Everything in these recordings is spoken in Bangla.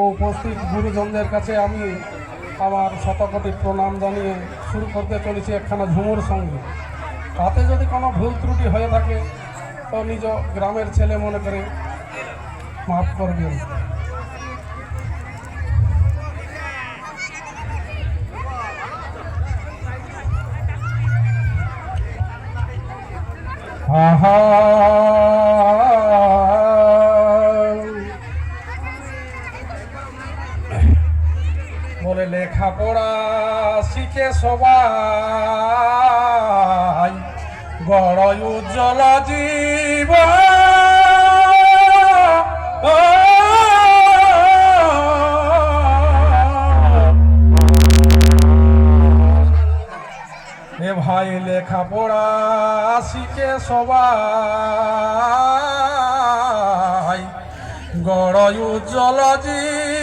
ও উপস্থিত গুরুজনদের কাছে আমি আমার শতকোটি প্রণাম জানিয়ে শুরু করতে চলেছি একখানা ঝুমুর সঙ্গে। তাতে যদি কোনো ভুল ত্রুটি হয়ে থাকে, তো নিজ গ্রামের ছেলে মনে করে মাফ করবেন। আহা! বলে লেখাপড়া শিখে সবাই। বড় উজ্জ্বল জীব ভাই লেখাপড়া শিখে সবাই। গড় উজ্জ্বল জীবন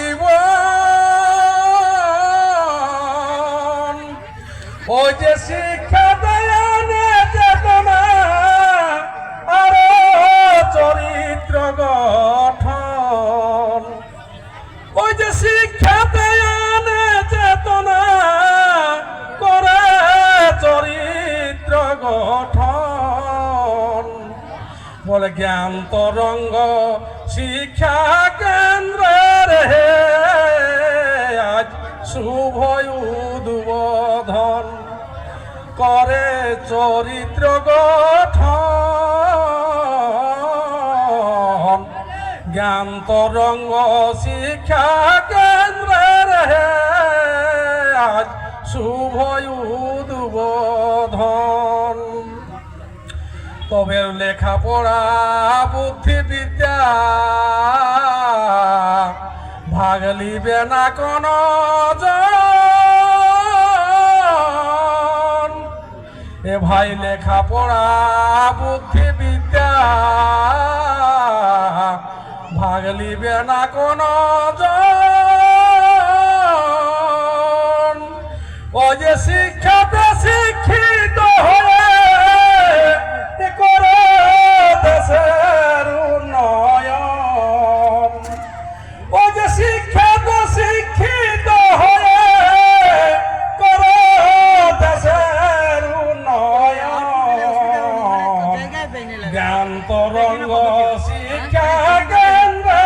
বলে জ্ঞান তরঙ্গ শিক্ষা কেন্দ্রের হে আজ শুভ উদ্বোধন করে চরিত্র গঠন। জ্ঞান তরঙ্গ শিক্ষা তবে লেখাপড়া, বুদ্ধিবিদ্যা? ভাগ লিবে না কোন এ ভাই লেখাপড়া, বুদ্ধিবিদ্যা। ভাগ লিবে না কোন ও যে শিক্ষিত জ্ঞান তরঙ্গ শিক্ষা কেন্দ্রে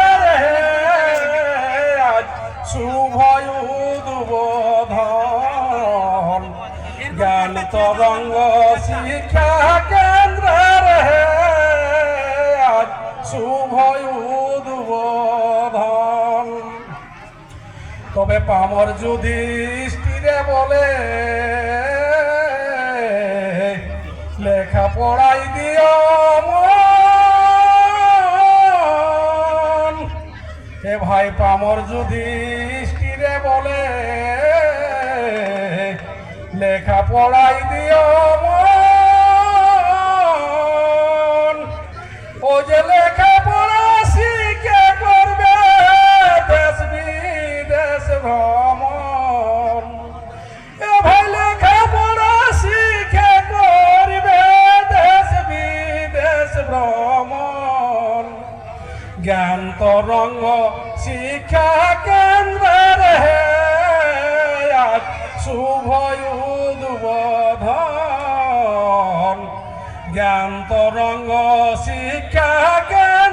আজ শুভ উদ্বোধন। জ্ঞান তরঙ্গ শিক্ষা কেন্দ্রে আজ শুভ উদ্বোধন। তবে পামর স্ত্রীরে বলে ভাই পামর স্ত্রীরে বলে লেখা পড়াই দিও। ও যে জ্ঞান তরঙ্গ শিক্ষা কেন্দ্রের হে? আজ শুভ উদ্বোধন। জ্ঞান তরঙ্গ শিক্ষা কেন্দ্রের